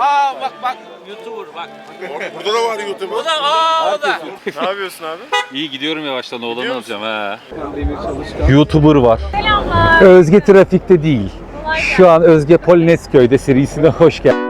Aa bak bak YouTuber bak. Burada da var YouTube. O da aa o da. ne yapıyorsun abi? İyi gidiyorum yavaştan oğlanı alacağım ha. YouTuber var. Selamlar. Özge Trafik'te değil. Şu an Özge Polonezköy'de serisine hoş geldin.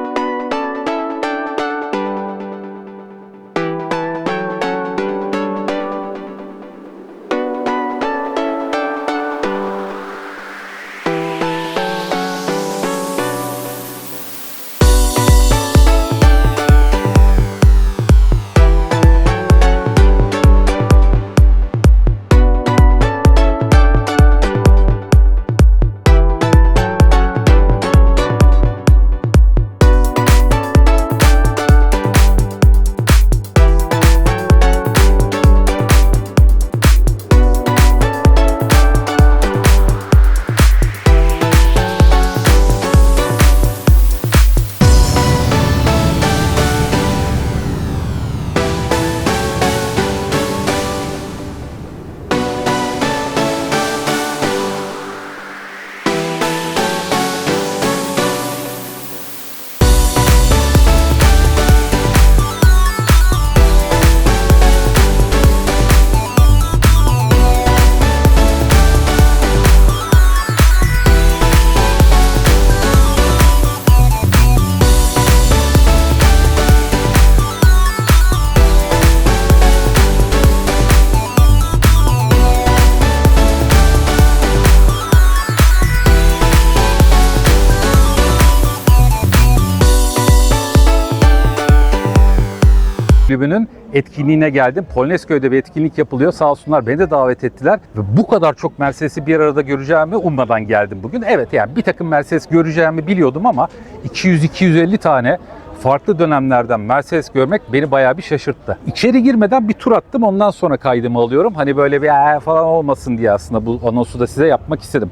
Kulübü'nün etkinliğine geldim. Polonezköy'de bir etkinlik yapılıyor. Sağ olsunlar beni de davet ettiler. Ve bu kadar çok Mercedes'i bir arada göreceğimi ummadan geldim bugün. Evet yani bir takım Mercedes göreceğimi biliyordum ama 200-250 tane farklı dönemlerden Mercedes görmek beni bayağı bir şaşırttı. İçeri girmeden bir tur attım ondan sonra kaydımı alıyorum. Hani böyle bir "Ee" falan olmasın diye aslında bu anonsu da size yapmak istedim.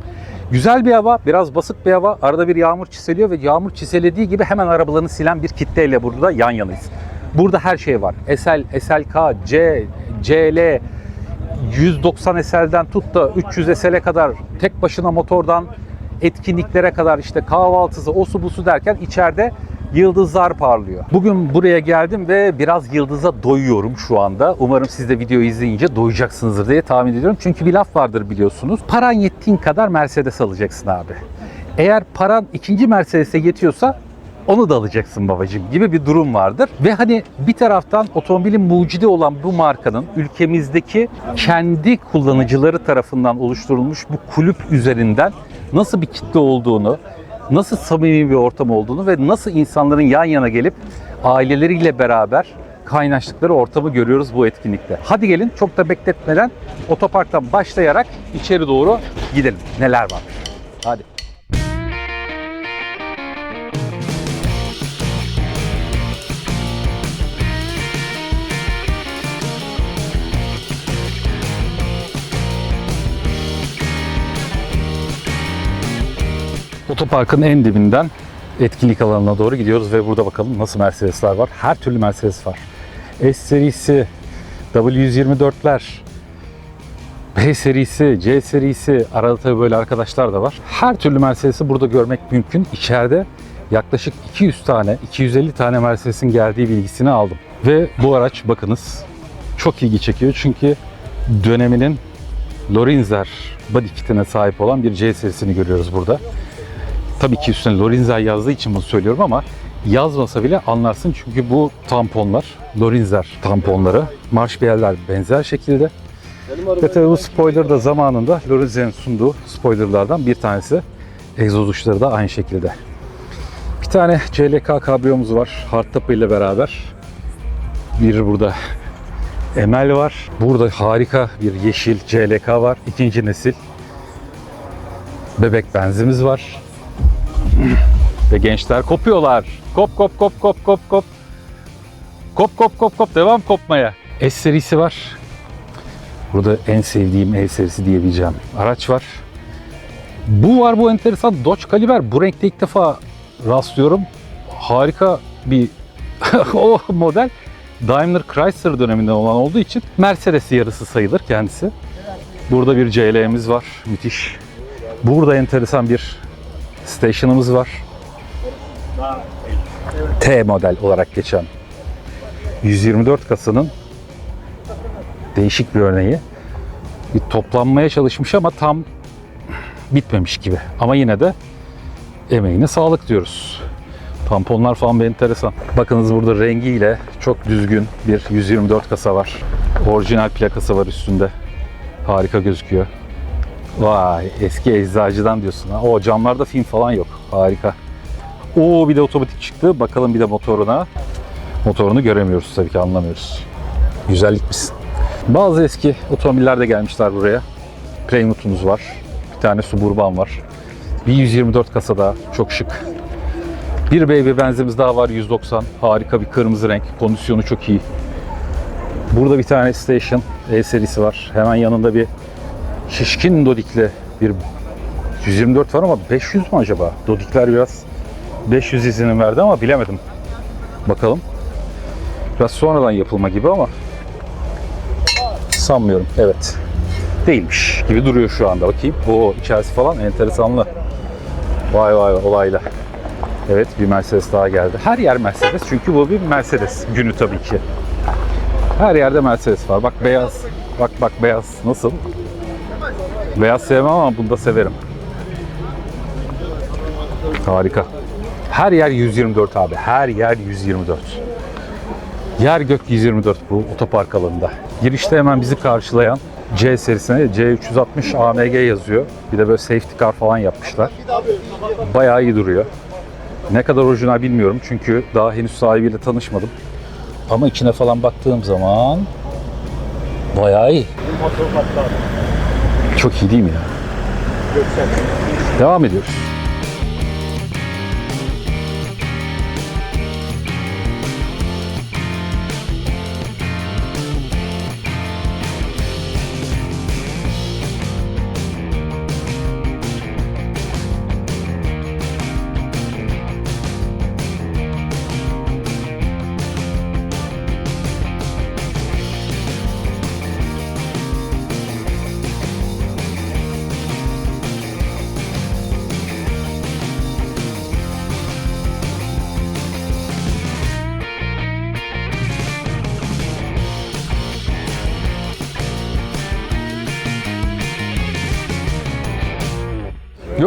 Güzel bir hava, biraz basık bir hava. Arada bir yağmur çiseliyor ve yağmur çiselediği gibi hemen arabalarını silen bir kitleyle burada yan yanayız. Burada her şey var. SL, SLK, C, CL, 190 SL'den tut da 300 SL'e kadar tek başına motordan etkinliklere kadar işte kahvaltısı, osu busu derken içeride yıldızlar parlıyor. Bugün buraya geldim ve biraz yıldıza doyuyorum şu anda. Umarım siz de videoyu izleyince doyacaksınızdır diye tahmin ediyorum. Çünkü bir laf vardır biliyorsunuz. Paran yettiğin kadar Mercedes alacaksın abi. Eğer paran ikinci Mercedes'e yetiyorsa onu da alacaksın babacığım gibi bir durum vardır. Ve hani bir taraftan otomobilin mucidi olan bu markanın ülkemizdeki kendi kullanıcıları tarafından oluşturulmuş bu kulüp üzerinden nasıl bir kitle olduğunu, nasıl samimi bir ortam olduğunu ve nasıl insanların yan yana gelip aileleriyle beraber kaynaştıkları ortamı görüyoruz bu etkinlikte. Hadi gelin çok da bekletmeden otoparktan başlayarak içeri doğru gidelim. Neler var? Hadi. Otoparkın en dibinden etkinlik alanına doğru gidiyoruz ve burada bakalım nasıl Mercedesler var. Her türlü Mercedes var. S serisi, W124'ler, B serisi, C serisi, arada tabii böyle arkadaşlar da var. Her türlü Mercedes'i burada görmek mümkün. İçeride yaklaşık 200 tane, 250 tane Mercedes'in geldiği bilgisini aldım. Ve bu araç bakınız çok ilgi çekiyor çünkü döneminin Lorenzer body kitine sahip olan bir C serisini görüyoruz burada. Tabii ki üstüne Lorenzer yazdığı için bunu söylüyorum ama yazmasa bile anlarsın çünkü bu tamponlar Lorenzer tamponları. Marş yerler benzer şekilde. Ve tabii bu spoiler da zamanında Lorenzer'in sunduğu spoilerlardan bir tanesi. Egzoz uçları da aynı şekilde. Bir tane CLK kabriyomuz var. Hardtop ile beraber. Bir burada Emel var. Burada harika bir yeşil CLK var. İkinci nesil. Bebek benzimiz var. Ve gençler kopuyorlar. Kop kop kop kop kop kop. Kop kop kop kop devam kopmaya. S serisi var. Burada en sevdiğim E serisi diyebileceğim araç var. Bu var bu enteresan Dodge Caliber. Bu renkte ilk defa rastlıyorum. Harika bir o model. Daimler Chrysler döneminden olan olduğu için Mercedes yarısı sayılır kendisi. Burada bir CL'miz var. Müthiş. Burada enteresan bir station'ımız var. T model olarak geçen 124 kasanın değişik bir örneği. Bir toplanmaya çalışmış ama tam bitmemiş gibi. Ama yine de emeğine sağlık diyoruz. Tamponlar falan bir enteresan. Bakınız burada rengiyle çok düzgün bir 124 kasa var. Orijinal plakası var üstünde. Harika gözüküyor. Vay eski eczacıdan diyorsun. ha. O camlarda film falan yok. Harika. Oo bir de otomatik çıktı. Bakalım bir de motoruna. Motorunu göremiyoruz tabii ki anlamıyoruz. Güzellik misin? Bazı eski otomobiller de gelmişler buraya. Prelude'umuz var. Bir tane Suburban var. Bir 124 kasada çok şık. Bir baby benzimiz daha var 190. Harika bir kırmızı renk. Kondisyonu çok iyi. Burada bir tane Station E serisi var. Hemen yanında bir şişkin dodikli bir 124 var ama 500 mü acaba? Dodikler biraz 500 izini verdi ama bilemedim. Bakalım. Biraz sonradan yapılma gibi ama sanmıyorum. Evet. Değilmiş gibi duruyor şu anda. Bakayım. O içerisi falan enteresanlı. Vay vay olayla. Evet bir Mercedes daha geldi. Her yer Mercedes çünkü bu bir Mercedes günü tabii ki. Her yerde Mercedes var. Bak beyaz. Bak bak beyaz. Nasıl? Beyaz sevmem ama bunu da severim. Harika. Her yer 124 abi. Her yer 124. Yer gök 124 bu otopark alanında. Girişte hemen bizi karşılayan C serisine C360 AMG yazıyor. Bir de böyle safety car falan yapmışlar. Bayağı iyi duruyor. Ne kadar orijinal bilmiyorum çünkü daha henüz sahibiyle tanışmadım. Ama içine falan baktığım zaman bayağı iyi. Çok iyi değil mi ya? Devam ediyoruz.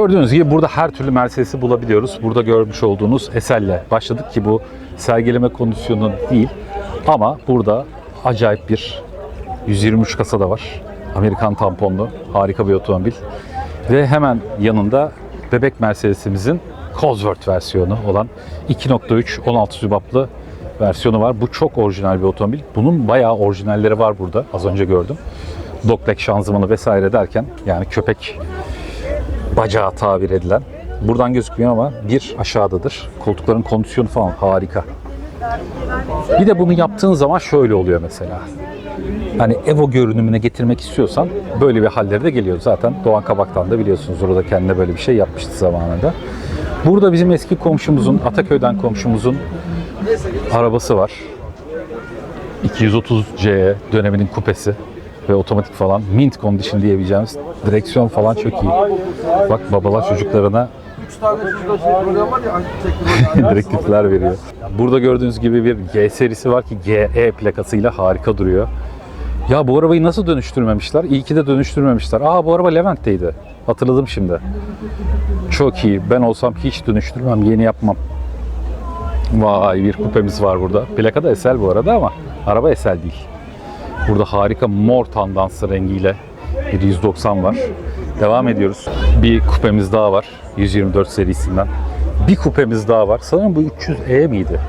Gördüğünüz gibi burada her türlü Mercedes'i bulabiliyoruz. Burada görmüş olduğunuz Esel'le başladık ki bu sergileme kondisyonu değil. Ama burada acayip bir 123 kasa da var. Amerikan tamponlu harika bir otomobil. Ve hemen yanında bebek Mercedes'imizin Cosworth versiyonu olan 2.3 16 sübaplı versiyonu var. Bu çok orijinal bir otomobil. Bunun bayağı orijinalleri var burada. Az önce gördüm. Dogleg şanzımanı vesaire derken yani köpek bacağı tabir edilen. Buradan gözükmüyor ama bir aşağıdadır. Koltukların kondisyonu falan harika. Bir de bunu yaptığın zaman şöyle oluyor mesela. Hani Evo görünümüne getirmek istiyorsan böyle bir halleri de geliyor. Zaten Doğan Kabak'tan da biliyorsunuz orada kendine böyle bir şey yapmıştı zamanında. Burada bizim eski komşumuzun, Ataköy'den komşumuzun arabası var. 230C döneminin kupesi ve otomatik falan mint condition diyebileceğimiz direksiyon falan çok iyi. Bak babalar çocuklarına direktifler veriyor. Burada gördüğünüz gibi bir G serisi var ki GE plakasıyla harika duruyor. Ya bu arabayı nasıl dönüştürmemişler? İyi ki de dönüştürmemişler. Aa bu araba Levent'teydi. Hatırladım şimdi. Çok iyi. Ben olsam hiç dönüştürmem, yeni yapmam. Vay bir kupemiz var burada. Plaka da Esel bu arada ama araba Esel değil. Burada harika mor tandanslı rengiyle bir 190 var. Devam ediyoruz. Bir kupemiz daha var. 124 serisinden. Bir kupemiz daha var. Sanırım bu 300E miydi?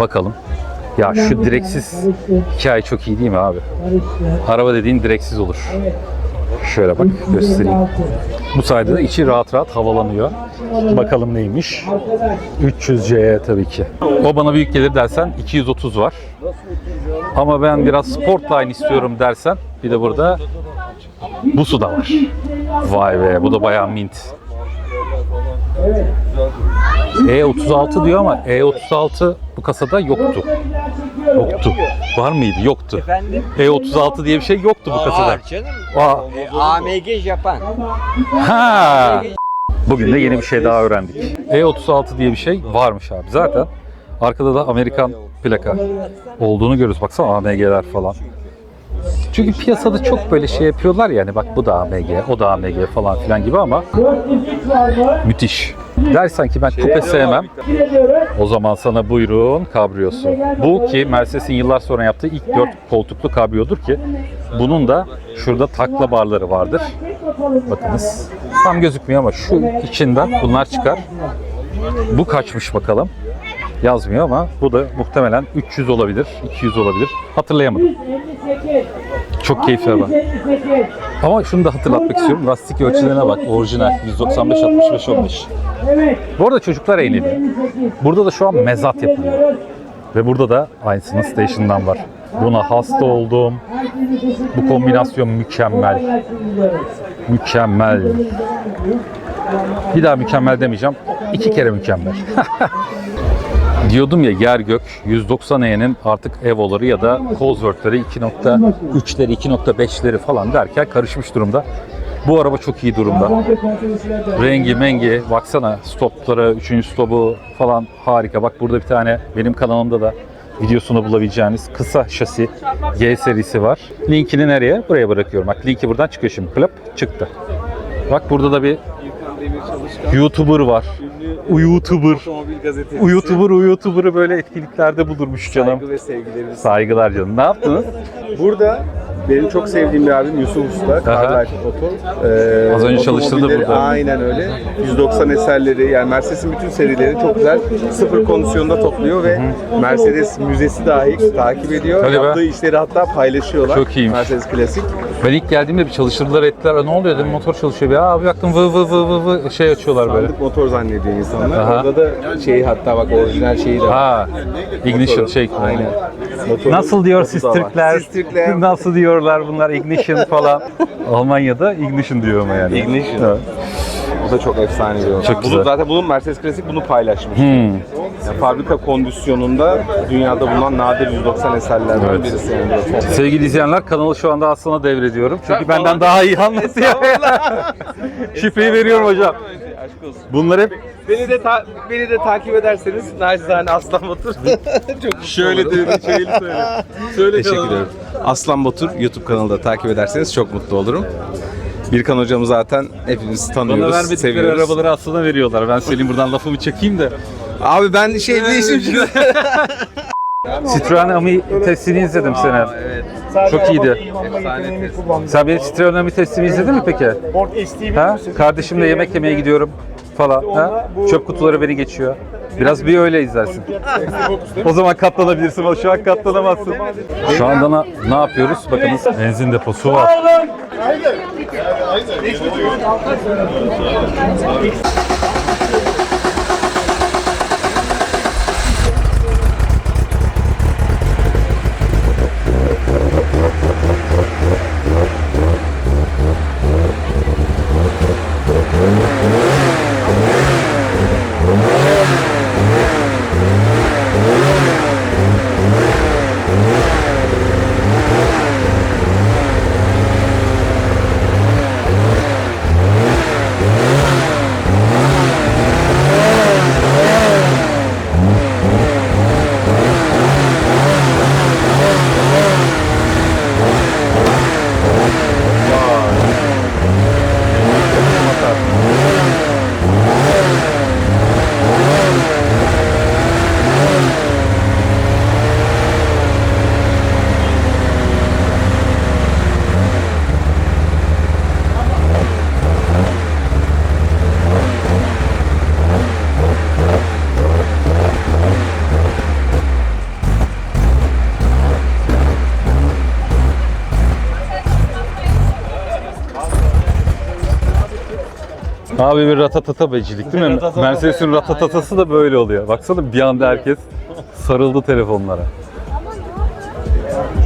Bakalım. Ya şu direksiz hikaye çok iyi değil mi abi? Araba dediğin direksiz olur. Şöyle bak göstereyim. Bu sayede de içi rahat rahat havalanıyor. Bakalım neymiş. 300C tabii ki. O bana büyük gelir dersen 230 var. Ama ben biraz Sportline istiyorum dersen bir de burada Busu da var. Vay be bu da bayağı mint. E36 diyor ama E36 bu kasada yoktu. Yoktu. Var mıydı? Yoktu. Efendim? E36 diye bir şey yoktu bu kasada. Var canım. Aa, AMG Japan. ha. Bugün de yeni bir şey daha öğrendik. E36 diye bir şey varmış abi. Zaten Arkada da Amerikan plaka olduğunu görüyoruz. Baksana AMG'ler falan. Çünkü piyasada çok böyle şey yapıyorlar yani bak bu da AMG, o da AMG falan filan gibi ama müthiş. Dersen ki ben kupe sevmem. O zaman sana buyurun kabriyosu. Bu ki Mercedes'in yıllar sonra yaptığı ilk dört koltuklu kabriyodur ki bunun da şurada takla barları vardır. Bakınız. Tam gözükmüyor ama şu içinden bunlar çıkar. Bu kaçmış bakalım. Yazmıyor ama bu da muhtemelen 300 olabilir, 200 olabilir. Hatırlayamadım. Çok keyifli araba. Ama şunu da hatırlatmak istiyorum. Lastik ölçülerine bak. Orijinal 195 65 15. Bu arada çocuklar eğleniyor. Burada da şu an mezat yapılıyor. Ve burada da aynısının station'dan var. Buna hasta oldum. Bu kombinasyon mükemmel. Mükemmel. Bir daha mükemmel demeyeceğim. İki kere mükemmel. Diyordum ya yer gök 190E'nin artık Evo'ları ya da Cosworth'ları 2.3'leri 2.5'leri falan derken karışmış durumda. Bu araba çok iyi durumda. Rengi mengi baksana stopları, 3. stopu falan harika. Bak burada bir tane benim kanalımda da videosunu bulabileceğiniz kısa şasi G serisi var. Linkini nereye? Buraya bırakıyorum. Bak linki buradan çıkıyor şimdi. Klap çıktı. Bak burada da bir YouTuber var. YouTuber. Otomobil gazetesi. YouTuber, YouTuber'ı böyle etkinliklerde bulurmuş canım. Saygı ve sevgilerimiz. Saygılar canım. Ne yaptınız? Burada benim çok sevdiğim bir abim Yusuf Usta. Carlife Oto. Ee, Az önce çalıştırdı burada. Aynen öyle. 190 eserleri yani Mercedes'in bütün serileri çok güzel sıfır kondisyonda topluyor ve Mercedes müzesi dahi takip ediyor. Be. Yaptığı işleri hatta paylaşıyorlar. Çok iyiymiş. Mercedes Klasik. Ben ilk geldiğimde bir çalıştırdılar ettiler. "Aa, Ne oluyor dedim motor çalışıyor. Bir abi baktım vı vı vı vı vı şey açıyorlar böyle. Sandık motor zannediyor insanlar. Aha. Orada da şeyi hatta bak orijinal şeyi de var. Ha, ignition şey. Aynen. Motorun Nasıl diyor siz da var. Türkler? Siz Türkler. Nasıl diyorlar bunlar ignition falan. Almanya'da ignition diyor ama yani. Ignition. Evet. Bu da çok efsane bir. Çok Bunu güzel. zaten bunun Mercedes Klasik bunu paylaşmış. Hmm. Yani fabrika kondisyonunda dünyada bulunan nadir 190 eserlerden Evet. birisi yani. Sevgili izleyenler kanalı şu anda Aslan'a devrediyorum. Çünkü benden daha iyi anlatıyor. Şifreyi veriyorum hocam. Aşk olsun. Bunlar hep Beni de ta- beni de takip ederseniz naçizane Aslan Batur. çok şöyle de şöyle söyle. Söyle Teşekkür ederim. Aslan Batur YouTube kanalında takip ederseniz çok mutlu olurum. Birkan hocamı zaten hepimiz tanıyoruz, bana vermedikleri seviyoruz. arabaları Aslan'a veriyorlar. Ben söyleyeyim buradan lafımı çekeyim de. Abi ben şey değişim Citroen Ami testini izledim seni. Çok iyiydi. Sen benim Citroen Ami testimi izledin mi peki? Ha? Kardeşimle yemek yemeye gidiyorum falan. Ha? Çöp kutuları beni geçiyor. Biraz bir öyle izlersin. o zaman katlanabilirsin ama şu an katlanamazsın. Şu anda na- ne yapıyoruz? Bakınız benzin deposu var. Aynen. Abi bir ratatata becilik değil mi? Mercedes'in ratatatası da böyle oluyor. Baksana bir anda herkes sarıldı telefonlara.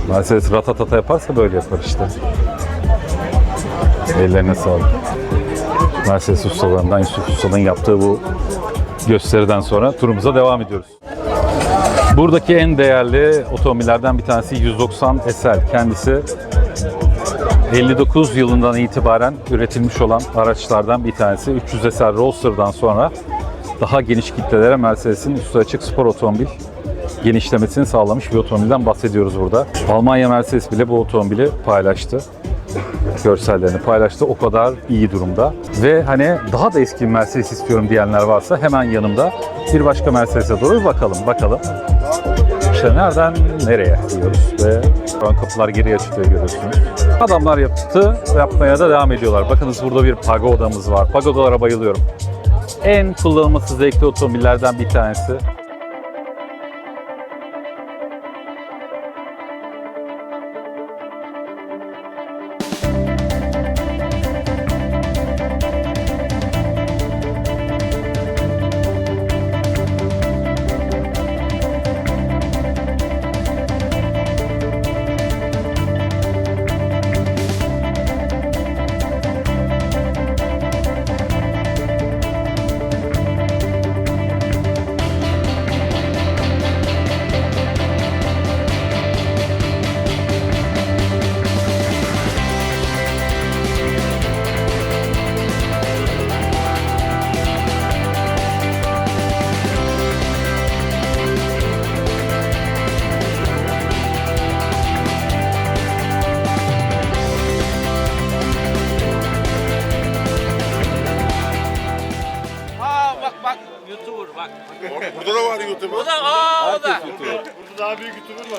Mercedes ratatata yaparsa böyle yapar işte. Ellerine sağlık. Mercedes ustalarından Yusuf Usta'nın yaptığı bu gösteriden sonra turumuza devam ediyoruz. Buradaki en değerli otomobillerden bir tanesi 190 SL. Kendisi 59 yılından itibaren üretilmiş olan araçlardan bir tanesi. 300 SL Roadster'dan sonra daha geniş kitlelere Mercedes'in üstü açık spor otomobil genişlemesini sağlamış bir otomobilden bahsediyoruz burada. Almanya Mercedes bile bu otomobili paylaştı. Görsellerini paylaştı. O kadar iyi durumda. Ve hani daha da eski bir Mercedes istiyorum diyenler varsa hemen yanımda bir başka Mercedes'e doğru bakalım. Bakalım. İşte nereden nereye diyoruz ve ön kapılar geri açılıyor görüyorsunuz. Adamlar yaptı, yapmaya da devam ediyorlar. Bakınız burada bir pagodamız var. Pagodalara bayılıyorum. En kullanılması zevkli otomobillerden bir tanesi.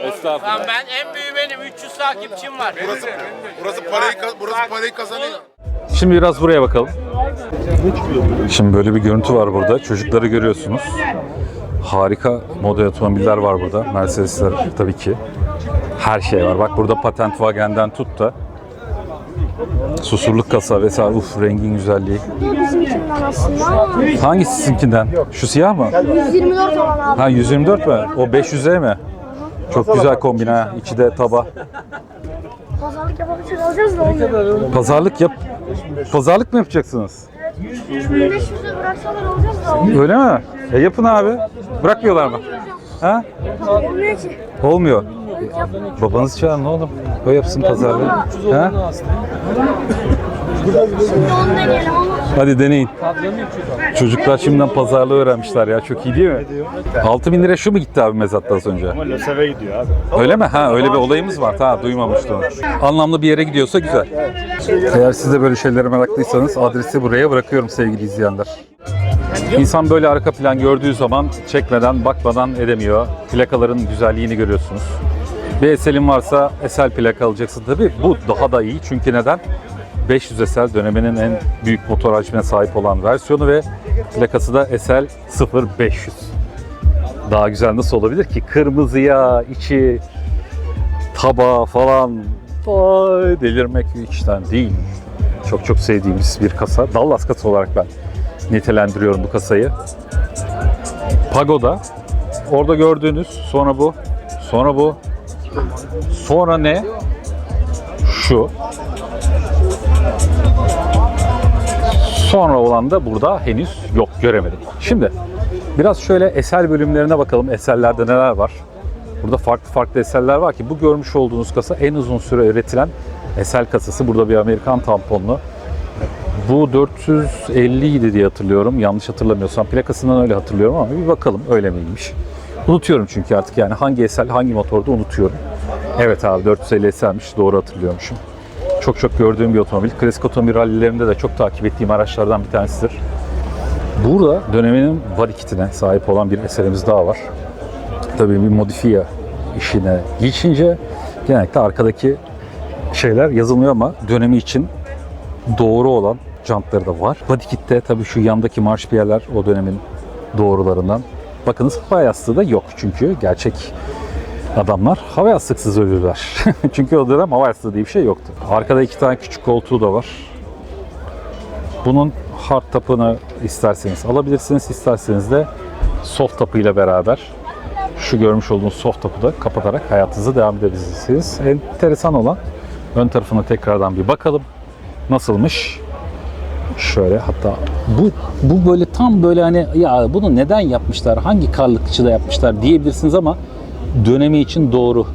Estağfurullah. Lan ben en büyüğü benim 300 takipçim var. Burası, burası parayı, burası parayı kazanıyor. Şimdi biraz buraya bakalım. Şimdi böyle bir görüntü var burada. Çocukları görüyorsunuz. Harika model otomobiller var burada. Mercedesler tabii ki. Her şey var. Bak burada Patentwagen'den tut da susurluk kasa vesaire. Uf rengin güzelliği. Bizimkinden aslında. Hangisi sizinkinden? Şu siyah mı? 124 olan abi. Ha 124 mi? O 500'e mi? Çok güzel kombin ha. İçi de taba. Pazarlık yapmak için alacağız da olmuyor. Pazarlık yap. Pazarlık mı yapacaksınız? 1500'e bıraksalar alacağız da olmuyor. Öyle mi? E yapın abi. Bırakmıyorlar mı? Ha? Olmuyor ki. Olmuyor. Evet. Babanızı çağırın oğlum. O yapsın pazarlığı. Ha? Şimdi onu deneyelim ama. Hadi deneyin. Çocuklar şimdiden pazarlığı öğrenmişler ya. Çok iyi değil mi? 6000 lira şu mu gitti abi mezattan az önce? LSV gidiyor abi. Öyle mi? Ha öyle bir olayımız var. Ha duymamıştım. Anlamlı bir yere gidiyorsa güzel. Eğer siz de böyle şeylere meraklıysanız adresi buraya bırakıyorum sevgili izleyenler. İnsan böyle arka plan gördüğü zaman çekmeden, bakmadan edemiyor. Plakaların güzelliğini görüyorsunuz. Bir eselin varsa esel plaka alacaksın tabii. Bu daha da iyi çünkü neden? 500 esel döneminin en büyük motor hacmine sahip olan versiyonu ve plakası da esel 0500. Daha güzel nasıl olabilir ki? Kırmızıya, içi taba falan Vay, delirmek içten değil. Çok çok sevdiğimiz bir kasa. Dallas kasa olarak ben nitelendiriyorum bu kasayı. Pagoda. Orada gördüğünüz sonra bu. Sonra bu. Sonra ne? Şu. Sonra olan da burada henüz yok göremedim. Şimdi biraz şöyle eser bölümlerine bakalım. Eserlerde neler var? Burada farklı farklı eserler var ki bu görmüş olduğunuz kasa en uzun süre üretilen esel kasası. Burada bir Amerikan tamponlu. Bu 450 idi diye hatırlıyorum. Yanlış hatırlamıyorsam plakasından öyle hatırlıyorum ama bir bakalım öyle miymiş. Unutuyorum çünkü artık yani hangi esel hangi motorda unutuyorum. Evet abi 450 esermiş doğru hatırlıyormuşum. Çok çok gördüğüm bir otomobil. Klasik otomobil rallilerinde de çok takip ettiğim araçlardan bir tanesidir. Burada döneminin body kitine sahip olan bir eserimiz daha var. Tabii bir modifiye işine geçince genellikle arkadaki şeyler yazılmıyor ama dönemi için doğru olan jantları da var. Body kit'te tabii şu yandaki marşpiyeler o dönemin doğrularından. Bakınız hava yastığı da yok çünkü gerçek adamlar hava yastıksız ölürler. çünkü o dönem hava yastığı diye bir şey yoktu. Arkada iki tane küçük koltuğu da var. Bunun hard tapını isterseniz alabilirsiniz, isterseniz de soft tapıyla beraber şu görmüş olduğunuz soft tapı da kapatarak hayatınıza devam edebilirsiniz. Enteresan olan ön tarafına tekrardan bir bakalım. Nasılmış? Şöyle hatta bu bu böyle tam böyle hani ya bunu neden yapmışlar? Hangi karlıkçıda yapmışlar diyebilirsiniz ama dönemi için doğru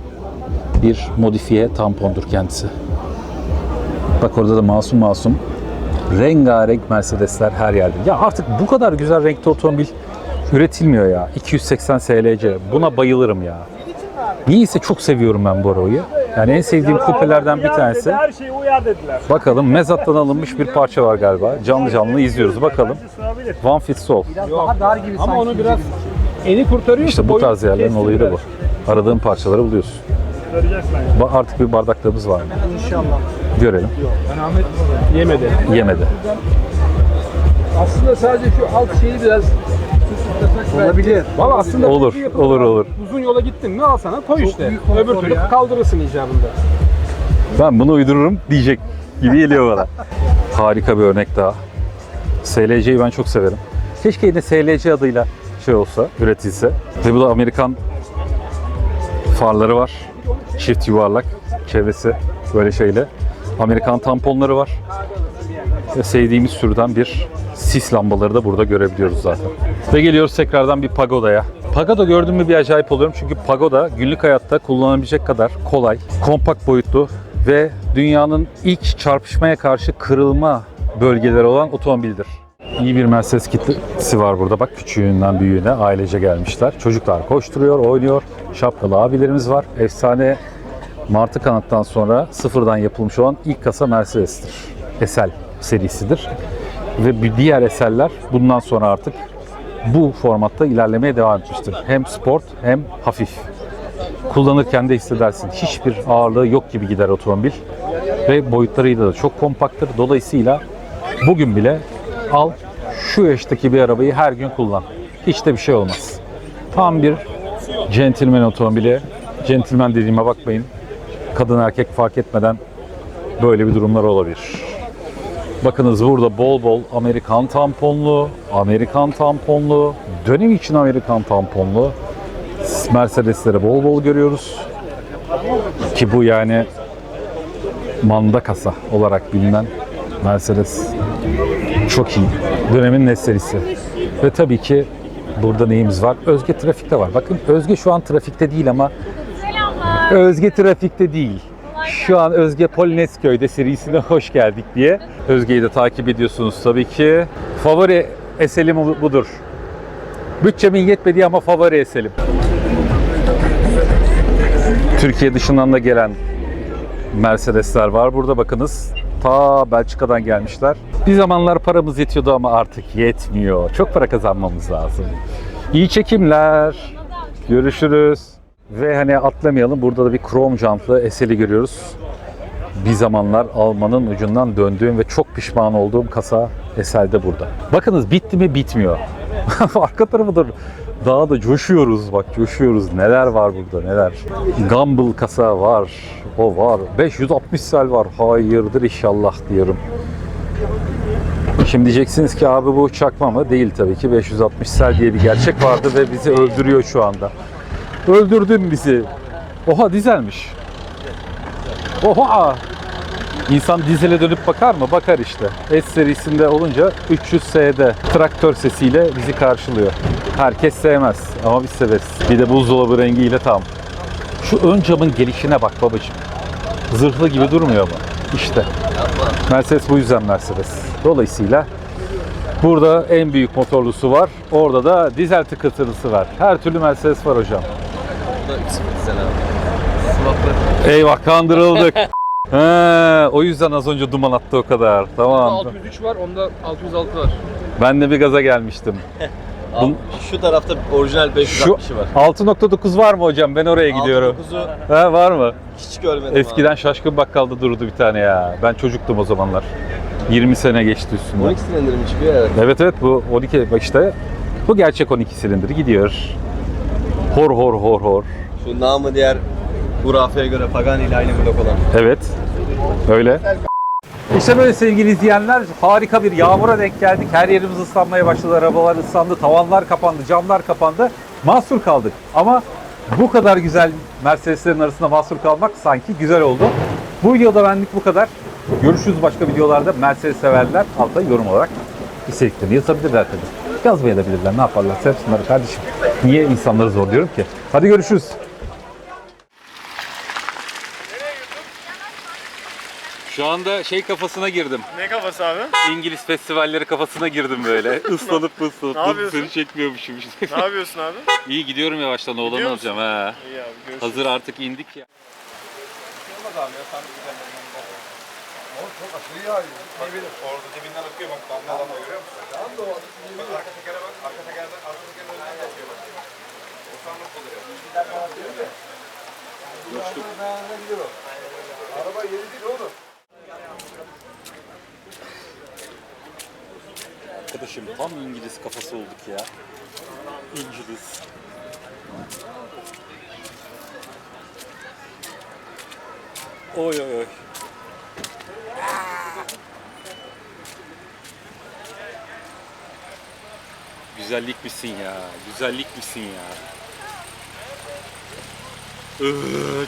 bir modifiye tampondur kendisi. Bak orada da masum masum Rengarenk Mercedesler her yerde. Ya artık bu kadar güzel renkli otomobil üretilmiyor ya. 280 SLC. Buna bayılırım ya. Niyeyse çok seviyorum ben bu arabayı. Yani en sevdiğim kupelerden bir tanesi. Her şeyi uyar dediler. Bakalım mezattan alınmış bir parça var galiba. Canlı canlı izliyoruz. Bakalım. One fits all. Ama onu biraz eni kurtarıyor. İşte bu tarz yerlerin olayı da bu. Aradığın parçaları buluyorsun. Göreceksin bence. Ba- Artık bir bardaklığımız var mı? İnşallah. Görelim. Yemedi. Yemedi. Aslında sadece şu alt şeyi biraz olabilir. Valla aslında Olur, bu yapılan olur, olur. Uzun yola gittin mi al sana koy işte. Öbür türlü kaldırırsın icabında. Ben bunu uydururum diyecek gibi geliyor bana. Harika bir örnek daha. SLC'yi ben çok severim. Keşke yine SLC adıyla şey olsa, üretilse. Ve bu da Amerikan farları var. Çift yuvarlak çevresi böyle şeyle. Amerikan tamponları var. Ve sevdiğimiz türden bir sis lambaları da burada görebiliyoruz zaten. Ve geliyoruz tekrardan bir pagodaya. Pagoda gördüm mü bir acayip oluyorum çünkü pagoda günlük hayatta kullanabilecek kadar kolay, kompakt boyutlu ve dünyanın ilk çarpışmaya karşı kırılma bölgeleri olan otomobildir. İyi bir Mercedes kitlesi var burada. Bak küçüğünden büyüğüne ailece gelmişler. Çocuklar koşturuyor, oynuyor. Şapkalı abilerimiz var. Efsane Martı kanattan sonra sıfırdan yapılmış olan ilk kasa Mercedes'tir. SL serisidir. Ve bir diğer eserler bundan sonra artık bu formatta ilerlemeye devam etmiştir. Hem sport hem hafif. Kullanırken de hissedersin. Hiçbir ağırlığı yok gibi gider otomobil. Ve boyutlarıyla da çok kompakttır. Dolayısıyla bugün bile al şu yaştaki bir arabayı her gün kullan. Hiç de bir şey olmaz. Tam bir centilmen otomobili. Centilmen dediğime bakmayın. Kadın erkek fark etmeden böyle bir durumlar olabilir. Bakınız burada bol bol Amerikan tamponlu, Amerikan tamponlu, dönem için Amerikan tamponlu Mercedes'leri bol bol görüyoruz. Ki bu yani manda kasa olarak bilinen Mercedes çok iyi. Dönemin neserisi. Ve tabii ki burada neyimiz var? Özge trafikte var. Bakın Özge şu an trafikte değil ama Özge trafikte değil. Şu an Özge Polonezköy'de serisine hoş geldik diye. Özge'yi de takip ediyorsunuz tabii ki. Favori eserim bu- budur. Bütçemin yetmediği ama favori eserim. Türkiye dışından da gelen Mercedesler var burada bakınız. Ta Belçika'dan gelmişler. Bir zamanlar paramız yetiyordu ama artık yetmiyor. Çok para kazanmamız lazım. İyi çekimler. Görüşürüz. Ve hani atlamayalım. Burada da bir krom jantlı eseli görüyoruz. Bir zamanlar Alman'ın ucundan döndüğüm ve çok pişman olduğum kasa Esel de burada. Bakınız bitti mi bitmiyor. Arka tarafı da daha da coşuyoruz bak coşuyoruz. Neler var burada neler. Gumball kasa var. O var. 560 sel var. Hayırdır inşallah diyorum. Şimdi diyeceksiniz ki abi bu çakma mı? Değil tabii ki. 560 sel diye bir gerçek vardı ve bizi öldürüyor şu anda. Öldürdün bizi. Oha dizelmiş. Oha! İnsan dizele dönüp bakar mı? Bakar işte. S serisinde olunca 300S'de traktör sesiyle bizi karşılıyor. Herkes sevmez ama biz severiz. Bir de buzdolabı rengiyle tam. Şu ön camın gelişine bak babacığım. Zırhlı gibi durmuyor mu? İşte. Mercedes bu yüzden Mercedes. Dolayısıyla burada en büyük motorlusu var. Orada da dizel tıkırtılısı var. Her türlü Mercedes var hocam. Eyvah kandırıldık. He, o yüzden az önce duman attı o kadar. Tamam. 603 var, onda 606 var. Ben de bir gaza gelmiştim. Abi, şu tarafta orijinal Şu 560'ı var. 6.9 var mı hocam? Ben oraya gidiyorum. 6.9'u He, var mı? hiç görmedim Eskiden abi. şaşkın bakkalda durdu bir tane ya. Ben çocuktum o zamanlar. 20 sene geçti üstünden. 12 silindir mi çıkıyor evet. Evet evet bu 12 bak işte bu gerçek 12 silindir gidiyor. Hor hor hor hor. Şu namı diğer hurafeye göre Pagani ile aynı blok olan. Evet. Öyle. İşte böyle sevgili izleyenler harika bir yağmura denk geldik. Her yerimiz ıslanmaya başladı. Arabalar ıslandı, tavanlar kapandı, camlar kapandı. Mahsur kaldık. Ama bu kadar güzel Mercedeslerin arasında mahsur kalmak sanki güzel oldu. Bu videoda benlik bu kadar. Görüşürüz başka videolarda. Mercedes severler altta yorum olarak istediklerini yazabilirler tabii. Yazmayabilirler. Ne yaparlar? Sevsinler kardeşim. Niye insanları zorluyorum ki? Hadi görüşürüz. Şu anda şey kafasına girdim. Ne kafası abi? İngiliz festivalleri kafasına girdim böyle. Islanıp ıslanıp. Ne yapıyorsun? Seni çekmiyormuşum işte. Ne yapıyorsun abi? İyi gidiyorum yavaştan oğlanı Gidiyor alacağım ha. İyi abi görüşürüz. Hazır artık indik ya. Orada dibinden akıyor bak damla damla görüyor musun? Bak arka tekere bak. Arka tekerden arka tekerin önünden de akıyor bak. O nasıl oluyor? Arkadaşım tam İngiliz kafası olduk ya. İngiliz. Oy oy oy. Güzellik misin ya? Güzellik misin ya?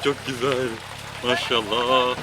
Çok güzel. Maşallah.